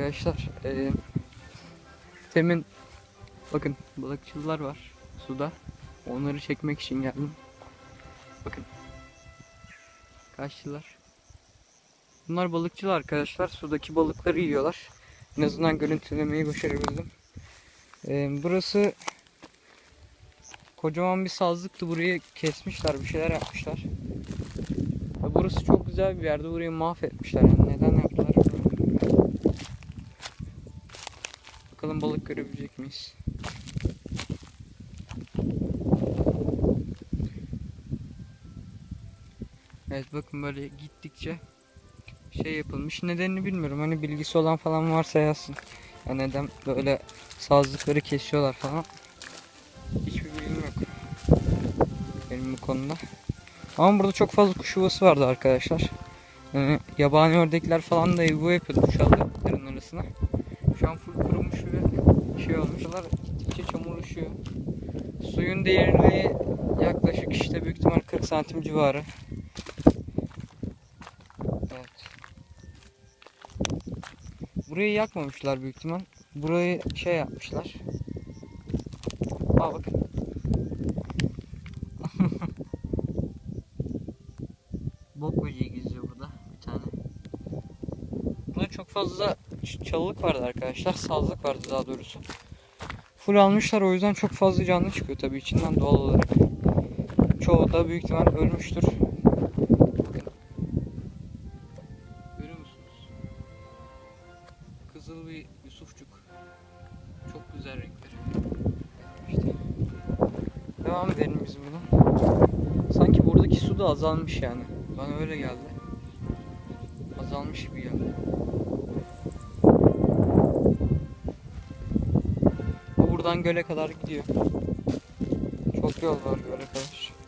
arkadaşlar. Ee, temin bakın balıkçılar var suda. Onları çekmek için geldim. Bakın. Kaçtılar. Bunlar balıkçılar arkadaşlar. Sudaki balıkları yiyorlar. En azından görüntülemeyi başarabildim. Ee, burası kocaman bir sazlıktı. Burayı kesmişler. Bir şeyler yapmışlar. Burası çok güzel bir yerde. Burayı mahvetmişler. Yani neden yaptılar. Bakalım balık görebilecek miyiz? Evet bakın böyle gittikçe şey yapılmış. Nedenini bilmiyorum. Hani bilgisi olan falan varsa yazsın. Ya neden böyle sazlıkları kesiyorlar falan. Hiçbir bilgim yok. Benim bu konuda. Ama burada çok fazla kuş yuvası vardı arkadaşlar. Yani yabani ördekler falan da yuva yapıyordu aldıkların arasına. Şu an full kurumuş ve şey olmuş. Bunlar gittikçe çamurlaşıyor. Suyun derinliği yaklaşık işte büyük ihtimal 40 santim civarı. Evet. Burayı yakmamışlar büyük ihtimal. Burayı şey yapmışlar. Aa bakın. Bok böceği geziyor burada bir tane. Burada çok fazla çalılık vardı arkadaşlar. Sazlık vardı daha doğrusu. Full almışlar o yüzden çok fazla canlı çıkıyor tabii içinden doğal olarak. Çoğu da büyük ihtimal ölmüştür. Bakın. Görüyor musunuz? Kızıl bir Yusufçuk. Çok güzel renkleri. İşte. Devam edelim biz buradan. Sanki buradaki su da azalmış yani. Bana öyle geldi. Azalmış gibi geldi. Buradan göle kadar gidiyor. Çok yol var göle kadar.